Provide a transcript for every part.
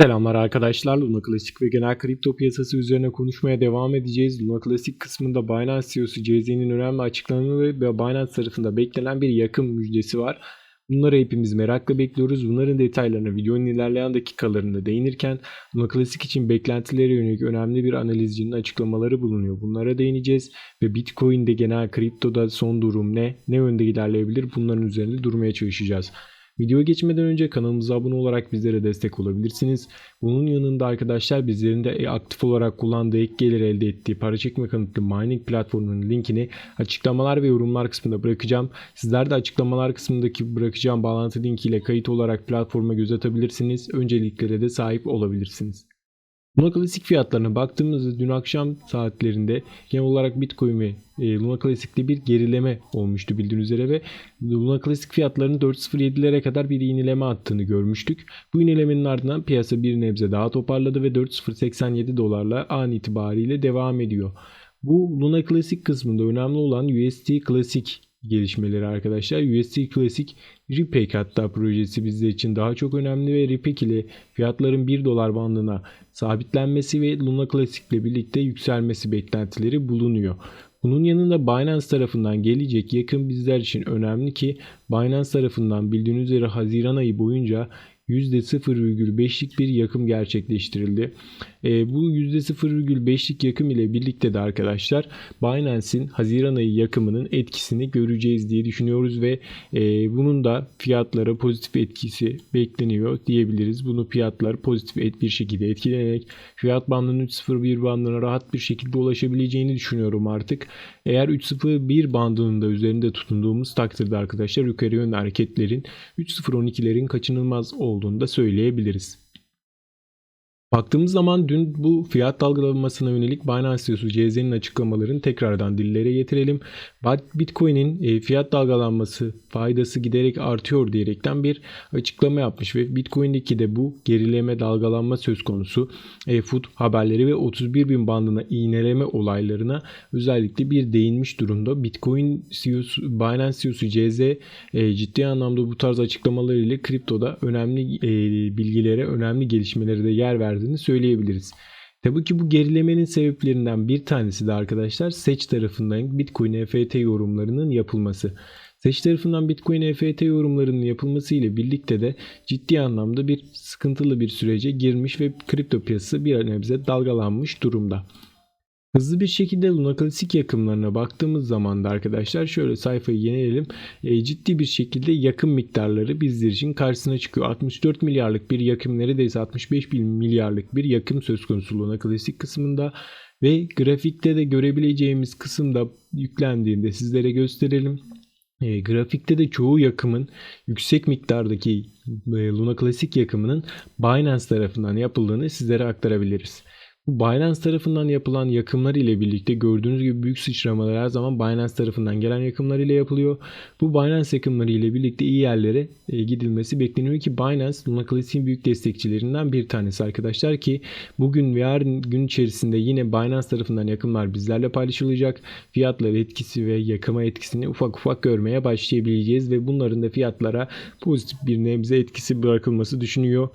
Selamlar arkadaşlar. Luna Classic ve genel kripto piyasası üzerine konuşmaya devam edeceğiz. Luna Classic kısmında Binance CEO'su CZ'nin önemli açıklamaları ve Binance tarafında beklenen bir yakın müjdesi var. Bunları hepimiz merakla bekliyoruz. Bunların detaylarına videonun ilerleyen dakikalarında değinirken Luna Classic için beklentilere yönelik önemli bir analizcinin açıklamaları bulunuyor. Bunlara değineceğiz ve Bitcoin'de genel kriptoda son durum ne, ne yönde ilerleyebilir bunların üzerinde durmaya çalışacağız. Videoya geçmeden önce kanalımıza abone olarak bizlere destek olabilirsiniz. Bunun yanında arkadaşlar bizlerin de aktif olarak kullandığı ek gelir elde ettiği para çekme kanıtlı mining platformunun linkini açıklamalar ve yorumlar kısmında bırakacağım. Sizler de açıklamalar kısmındaki bırakacağım bağlantı linkiyle kayıt olarak platforma göz atabilirsiniz. Önceliklere de sahip olabilirsiniz. Luna Classic fiyatlarına baktığımızda dün akşam saatlerinde genel olarak Bitcoin ve e, Luna Classic'te bir gerileme olmuştu bildiğiniz üzere ve Luna Classic fiyatlarının 4.07'lere kadar bir iğneleme attığını görmüştük. Bu iğnelemenin ardından piyasa bir nebze daha toparladı ve 4.087 dolarla an itibariyle devam ediyor. Bu Luna Classic kısmında önemli olan USD Classic gelişmeleri arkadaşlar. USD Classic Ripek hatta projesi bizler için daha çok önemli ve Ripek ile fiyatların 1 dolar bandına sabitlenmesi ve Luna Classic ile birlikte yükselmesi beklentileri bulunuyor. Bunun yanında Binance tarafından gelecek yakın bizler için önemli ki Binance tarafından bildiğiniz üzere Haziran ayı boyunca %0,5'lik bir yakım gerçekleştirildi. E, bu %0,5'lik yakım ile birlikte de arkadaşlar Binance'in Haziran ayı yakımının etkisini göreceğiz diye düşünüyoruz ve e, bunun da fiyatlara pozitif etkisi bekleniyor diyebiliriz. Bunu fiyatlar pozitif bir şekilde etkilenerek fiyat bandının 3.01 bandına rahat bir şekilde ulaşabileceğini düşünüyorum artık. Eğer 3.01 bandının da üzerinde tutunduğumuz takdirde arkadaşlar yukarı yönlü hareketlerin 3.012'lerin kaçınılmaz olduğunu da söyleyebiliriz. Baktığımız zaman dün bu fiyat dalgalanmasına yönelik Binance CEO'su CZ'nin açıklamalarını tekrardan dillere getirelim. Bitcoin'in e, fiyat dalgalanması faydası giderek artıyor diyerekten bir açıklama yapmış ve Bitcoin'deki de bu gerileme dalgalanma söz konusu. E, food haberleri ve 31 bin bandına iğneleme olaylarına özellikle bir değinmiş durumda. Bitcoin CEO'su, Binance CEO'su CZ e, ciddi anlamda bu tarz açıklamalarıyla kriptoda önemli bilgilere, önemli gelişmelere de yer verdi verdiğini söyleyebiliriz. Tabii ki bu gerilemenin sebeplerinden bir tanesi de arkadaşlar Seç tarafından Bitcoin EFT yorumlarının yapılması. Seç tarafından Bitcoin EFT yorumlarının yapılması ile birlikte de ciddi anlamda bir sıkıntılı bir sürece girmiş ve kripto piyasası bir nebze dalgalanmış durumda. Hızlı bir şekilde Luna Classic yakımlarına baktığımız zaman da arkadaşlar şöyle sayfayı yenilelim. E, ciddi bir şekilde yakım miktarları bizler için karşısına çıkıyor. 64 milyarlık bir yakım neredeyse 65 milyarlık bir yakım söz konusu Luna Classic kısmında. Ve grafikte de görebileceğimiz kısımda yüklendiğinde sizlere gösterelim. E, grafikte de çoğu yakımın yüksek miktardaki e, Luna Classic yakımının Binance tarafından yapıldığını sizlere aktarabiliriz. Bu Binance tarafından yapılan yakımlar ile birlikte gördüğünüz gibi büyük sıçramalar her zaman Binance tarafından gelen yakımlar ile yapılıyor. Bu Binance yakımları ile birlikte iyi yerlere e, gidilmesi bekleniyor ki Binance Luna Classic'in büyük destekçilerinden bir tanesi arkadaşlar ki bugün ve yarın gün içerisinde yine Binance tarafından yakımlar bizlerle paylaşılacak. Fiyatları etkisi ve yakıma etkisini ufak ufak görmeye başlayabileceğiz ve bunların da fiyatlara pozitif bir nebze etkisi bırakılması düşünüyor.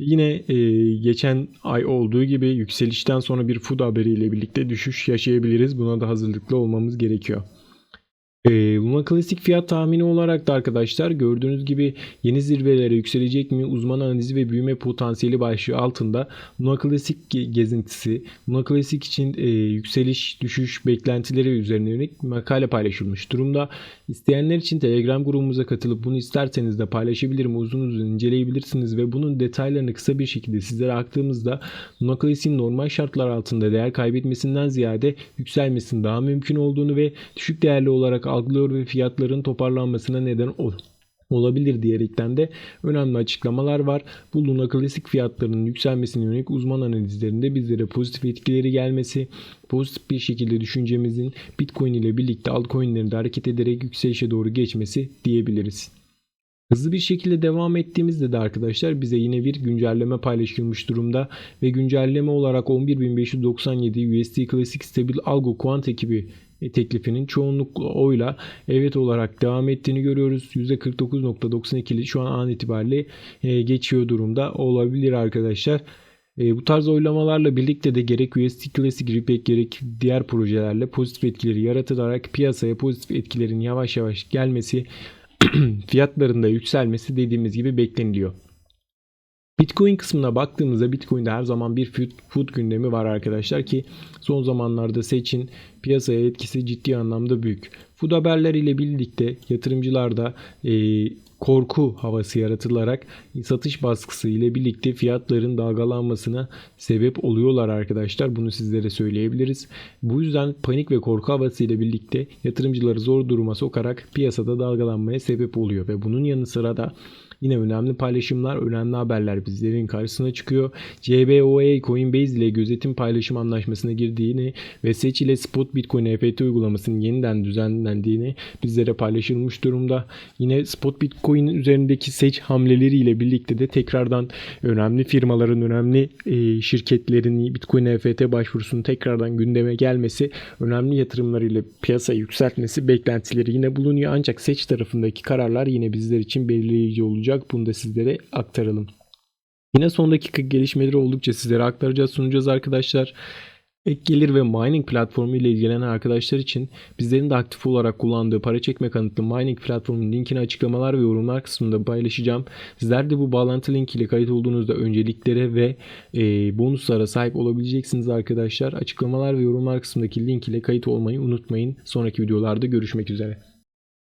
Yine e, geçen ay olduğu gibi yükselişten sonra bir food haberiyle birlikte düşüş yaşayabiliriz. Buna da hazırlıklı olmamız gerekiyor. E, Luna Klasik fiyat tahmini olarak da arkadaşlar gördüğünüz gibi yeni zirvelere yükselecek mi uzman analizi ve büyüme potansiyeli başlığı altında Luna Klasik gezintisi, Luna Klasik için e, yükseliş düşüş beklentileri üzerine yönelik makale paylaşılmış durumda. İsteyenler için Telegram grubumuza katılıp bunu isterseniz de paylaşabilirim. Uzun uzun inceleyebilirsiniz ve bunun detaylarını kısa bir şekilde sizlere aktığımızda Luna Klasik'in normal şartlar altında değer kaybetmesinden ziyade yükselmesinin daha mümkün olduğunu ve düşük değerli olarak algılıyor ve fiyatların toparlanmasına neden ol olabilir diyerekten de önemli açıklamalar var. Bu Luna Klasik fiyatlarının yükselmesine yönelik uzman analizlerinde bizlere pozitif etkileri gelmesi, pozitif bir şekilde düşüncemizin Bitcoin ile birlikte altcoin'lerin de hareket ederek yükselişe doğru geçmesi diyebiliriz. Hızlı bir şekilde devam ettiğimizde de arkadaşlar bize yine bir güncelleme paylaşılmış durumda ve güncelleme olarak 11.597 USD Classic Stable Algo Quant ekibi teklifinin çoğunlukla oyla evet olarak devam ettiğini görüyoruz. %49.92'li şu an an itibariyle e, geçiyor durumda olabilir arkadaşlar. E, bu tarz oylamalarla birlikte de gerek USD Classic Repack gerek diğer projelerle pozitif etkileri yaratılarak piyasaya pozitif etkilerin yavaş yavaş gelmesi fiyatlarında yükselmesi dediğimiz gibi bekleniliyor. Bitcoin kısmına baktığımızda Bitcoin'de her zaman bir food, food gündemi var arkadaşlar ki son zamanlarda seçin piyasaya etkisi ciddi anlamda büyük. Food haberleriyle birlikte yatırımcılarda e, korku havası yaratılarak satış baskısı ile birlikte fiyatların dalgalanmasına sebep oluyorlar arkadaşlar. Bunu sizlere söyleyebiliriz. Bu yüzden panik ve korku havası ile birlikte yatırımcıları zor duruma sokarak piyasada dalgalanmaya sebep oluyor ve bunun yanı sıra da Yine önemli paylaşımlar, önemli haberler bizlerin karşısına çıkıyor. CBOE Coinbase ile gözetim paylaşım anlaşmasına girdiğini ve Seç ile Spot Bitcoin NFT uygulamasının yeniden düzenlendiğini bizlere paylaşılmış durumda. Yine Spot Bitcoin üzerindeki Seç hamleleriyle birlikte de tekrardan önemli firmaların, önemli e, şirketlerin Bitcoin NFT başvurusunun tekrardan gündeme gelmesi, önemli yatırımlarıyla piyasayı yükseltmesi beklentileri yine bulunuyor. Ancak Seç tarafındaki kararlar yine bizler için belirleyici olacak olacak. Bunu da sizlere aktaralım. Yine son dakika gelişmeleri oldukça sizlere aktaracağız, sunacağız arkadaşlar. Ek gelir ve mining platformu ile ilgilenen arkadaşlar için bizlerin de aktif olarak kullandığı para çekme kanıtlı mining platformunun linkini açıklamalar ve yorumlar kısmında paylaşacağım. Sizler de bu bağlantı link ile kayıt olduğunuzda önceliklere ve e, bonuslara sahip olabileceksiniz arkadaşlar. Açıklamalar ve yorumlar kısmındaki link ile kayıt olmayı unutmayın. Sonraki videolarda görüşmek üzere.